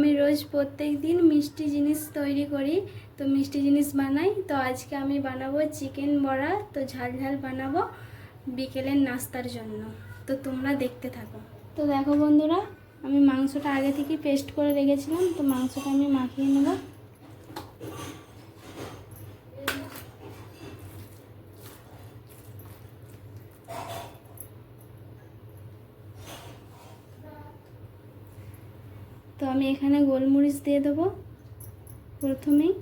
আমি রোজ প্রত্যেক দিন মিষ্টি জিনিস তৈরি করি। তো মিষ্টি জিনিস বানাই। তো আজকে আমি বানাবো চিকেন বড়া। তো ঝাল ঝাল বানাবো বিকেলের নাস্তার জন্য। তো তোমরা দেখতে থাকো। তো দেখো বন্ধুরা, আমি মাংসটা আগে থেকে পেস্ট করে রেখেছিলাম। তো মাংসটা আমি মাখিয়ে নেব তো আমি এখানে গোলমরিচ দিয়ে দেবো প্রথমেই।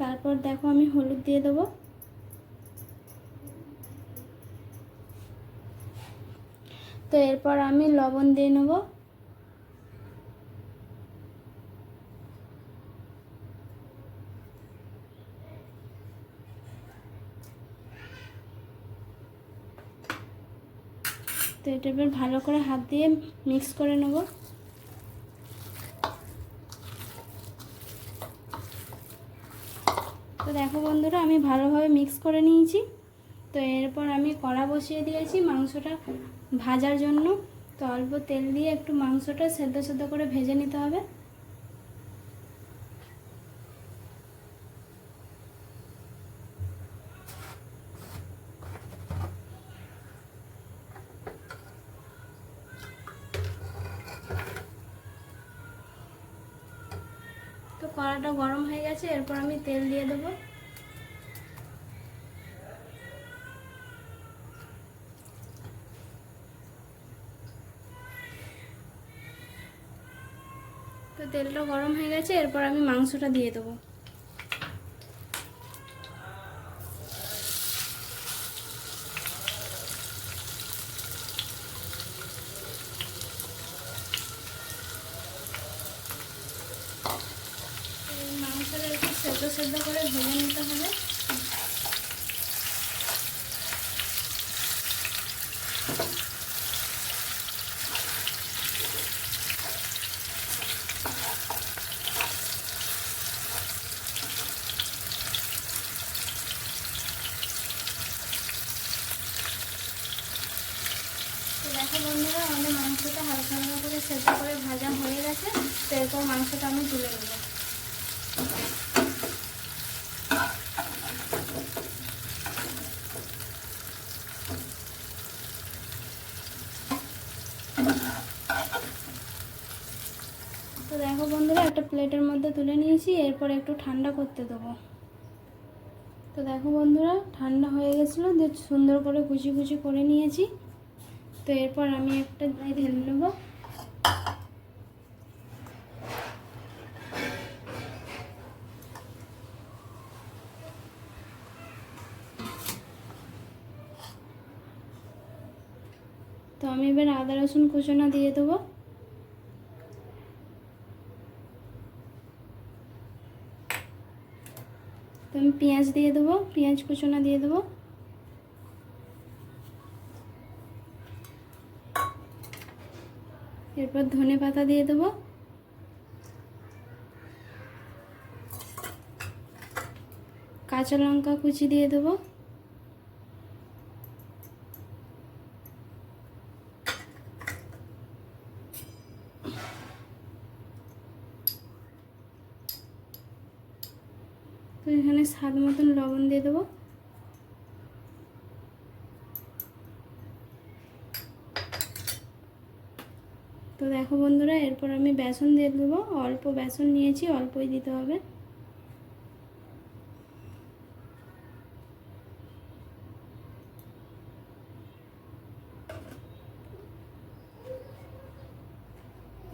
তারপর দেখো আমি হলুদ দিয়ে দেবো। তো এরপর আমি লবণ দিয়ে নেব। তো এটা এবার ভালো করে হাত দিয়ে মিক্স করে নেব। তো দেখো বন্ধুরা, আমি ভালোভাবে মিক্স করে নিয়েছি। তো এরপর আমি কড়া বসিয়ে দিয়েছি মাংসটা ভাজার জন্য। তো অল্প তেল দিয়ে একটু মাংসটা সেদ্ধ সেদ্ধ করে ভেজে নিতে হবে। কড়াটা গরম হয়ে গেছে, এরপর আমি তেল দিয়ে দেবো। তো তেলটা গরম হয়ে গেছে, এরপর আমি মাংসটা দিয়ে দেবো এই মাংসটা একটু সেদ্ধ সেদ্ধ করে ভেজে নিতে হবে। দেখো বন্ধুরা, আমাদের মাংসটা হালকা হালকা করে সেদ্ধ করে ভাজা হয়ে গেছে, তো এরপর মাংসটা আমি তুলে নেব। তো দেখো বন্ধুরা, একটা প্লেটের মধ্যে তুলে নিয়েছি, এরপর একটু ঠান্ডা করতে দেবো। তো দেখো বন্ধুরা, ঠান্ডা হয়ে গেছিল সুন্দর করে কুচি কুচি করে নিয়েছি। তো এরপর আমি একটা ঢেলে নেব। আমি এবার আদা, রসুন, কুচোনা দিয়ে দেবো। তো আমি পেঁয়াজ দিয়ে দেবো, পেঁয়াজ, কুচোনা দিয়ে দেবো। এরপর ধনে পাতা দিয়ে দেবো। কাঁচা লঙ্কা কুচি দিয়ে দেবো। তো এখানে স্বাদ মতন লবণ দিয়ে দেবো। তো দেখো বন্ধুরা, এরপর আমি বেসন দিয়ে দেবো। অল্প বেসন নিয়েছি, অল্পই দিতে হবে।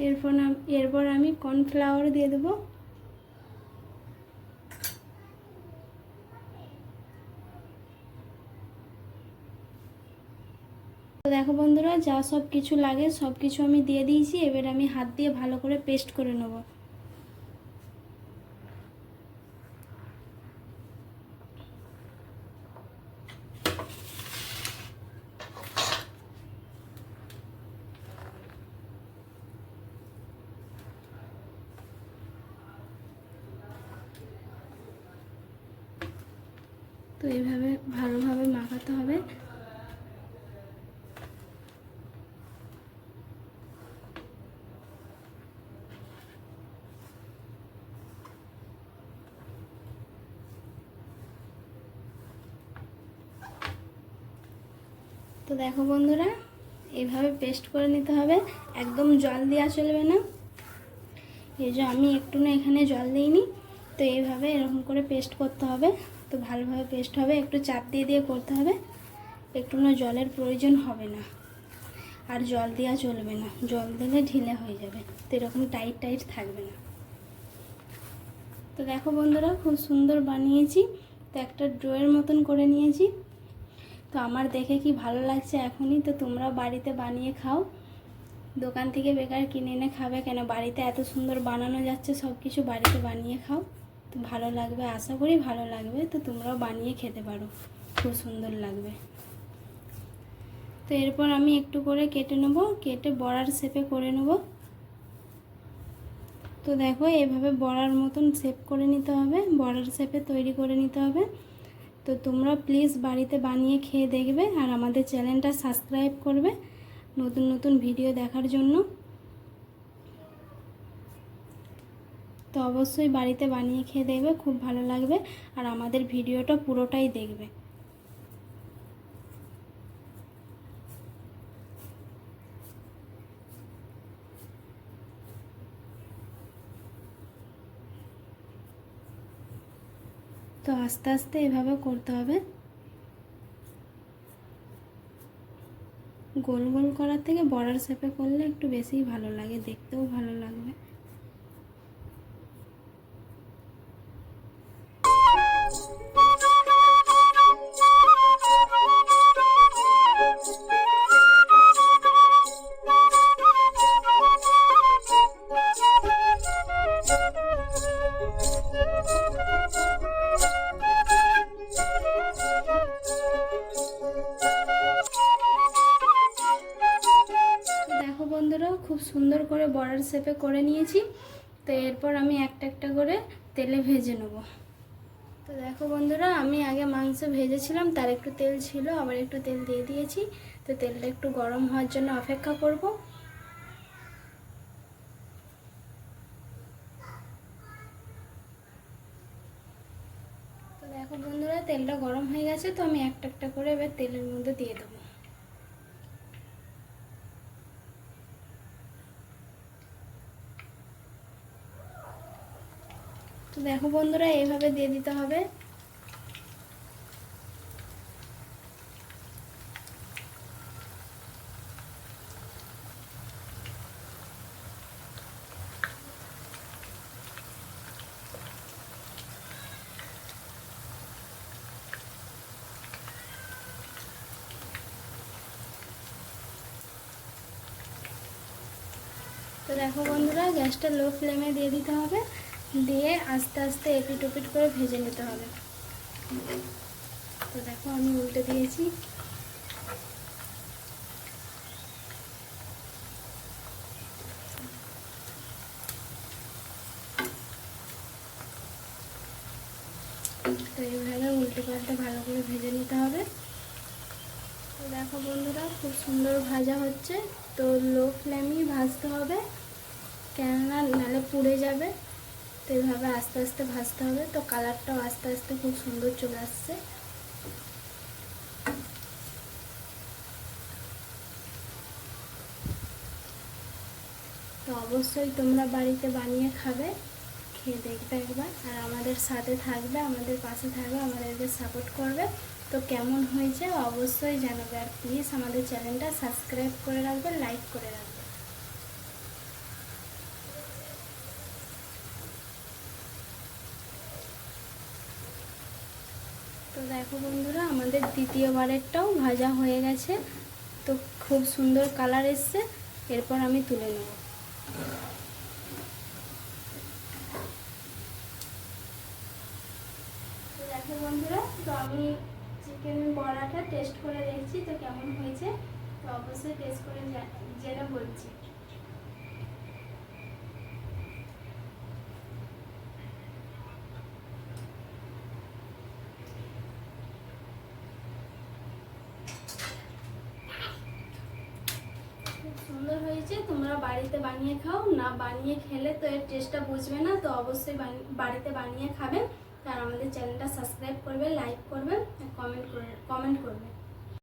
এরপর এরপর আমি কর্নফ্লাওয়ার দিয়ে দেবো। তো দেখো বন্ধুরা, যা সব কিছু লাগে, সব কিছু আমি দিয়ে দিয়েছি। এবার আমি হাত দিয়ে ভালো করে পেস্ট করে নেব। তো এইভাবে ভালোভাবে মাখাতে হবে। তো দেখো বন্ধুরা এইভাবে পেস্ট করে নিতে হবে। একদম জল দেওয়া চলবে না। এই যে আমি একটু না এখানে জল দিইনি, তো এইভাবে এরকম করে পেস্ট করতে হবে। তো ভালোভাবে পেস্ট হবে, একটু চাপ দিয়ে দিয়ে করতে হবে। একটু না জলের প্রয়োজন হবে না। আর জল দেওয়া চলবে না। জল দিলে ঢিলে হয়ে যাবে। তো এরকম টাইট টাইট থাকবে না। তো দেখো বন্ধুরা, খুব সুন্দর বানিয়েছি। তো একটা ড্রয়ের মতন করে নিয়েছি। তো আমার দেখে কি ভালো লাগছে এখনই? তো তোমরা বাড়িতে বানিয়ে খাও। দোকান থেকে বেকার কিনে এনে খাবে কেন? বাড়িতে এত সুন্দর বানানো যাচ্ছে সব কিছু বাড়িতে বানিয়ে খাও। তো ভালো লাগবে, আশা করি ভালো লাগবে। তো তোমরাও বানিয়ে খেতে পারো, খুব সুন্দর লাগবে। তো এরপর আমি একটু করে কেটে নেব, কেটে বড়ার শেপে করে নেব। তো দেখো, এভাবে বড়ার মতন শেপ করে নিতে হবে, বড়ার শেপে তৈরি করে নিতে হবে। তো তোমরা প্লিজ বাড়িতে বানিয়ে খেয়ে দেখবে আর আমাদের চ্যানেলটা সাবস্ক্রাইব করবে নতুন নতুন ভিডিও দেখার জন্য। তো অবশ্যই বাড়িতে বানিয়ে খেয়ে দেখবে, খুব ভালো লাগবে আর আমাদের ভিডিওটা পুরোটাই দেখবে। তো আস্তে আস্তে এভাবে করতে হবে। গোল গোল করার থেকে বড়ার শেপে করলে একটু বেশিই ভালো লাগে, দেখতেও ভালো লাগবে। বড়ার শেপে করে নিয়েছি। তো এরপর আমি একটা একটা করে তেলে ভেজে নেব। তো দেখো বন্ধুরা, আমি আগে মাংস ভেজেছিলাম, তার একটু তেল ছিল, আবার একটু তেল দিয়ে দিয়েছি। তো তেলটা একটু গরম হওয়ার জন্য অপেক্ষা করব। তো দেখো বন্ধুরা, তেলটা গরম হয়ে গেছে, তো আমি একটা একটা করে এবার তেলের মধ্যে দিয়ে দেবো। দেখো বন্ধুরা, এইভাবে দিয়ে দিতে হবে। তো দেখো বন্ধুরা, গ্যাসটা লো ফ্লেমে দিয়ে দিতে হবে। দিয়ে আস্তে আস্তে এপিট ওপিট করে ভেজে নিতে হবে। তো দেখো আমি উল্টে দিয়েছি। তো এইভাবে উল্টে পাল্টে ভালো করে ভেজে নিতে হবে। তো দেখো বন্ধুরা, খুব সুন্দর ভাজা হচ্ছে। তো লো ফ্লেমেই ভাজতে হবে, কেননা নালে পুড়ে যাবে। এইভাবে আস্তে আস্তে ভাজতে হবে। তো কালারটাও আস্তে আস্তে খুব সুন্দর চলে আসছে। তো অবশ্যই তোমরা বাড়িতে বানিয়ে খাবে। খেয়ে দেখবে একবার। আর আমাদের সাথে থাকবে, আমাদের পাশে থাকবে, আমাদেরকে সাপোর্ট করবে। তো কেমন হয়েছে অবশ্যই জানাবে। আর প্লিজ আমাদের চ্যানেলটা সাবস্ক্রাইব করে রাখবে লাইক করে রাখবে। দেখো বন্ধুরা, আমাদের দ্বিতীয়বারেরটাও ভাজা হয়ে গেছে। তো খুব সুন্দর কালার এসছে, এরপর আমি তুলে নেব। দেখো বন্ধুরা, তো আমি চিকেন বড়াটা টেস্ট করে দেখছি তো কেমন হয়েছে। তো অবশ্যই টেস্ট করে জেনে বলছি খুব সুন্দর হয়েছে, তোমরা বাড়িতে বানিয়ে খাও, না বানিয়ে খেলে তো এর টেস্টটা বুঝবে না, তো অবশ্যই বাড়িতে বানিয়ে খাবে। আর আমাদের চ্যানেলটা সাবস্ক্রাইব করবে লাইক করবে কমেন্ট করবে কমেন্ট করবে।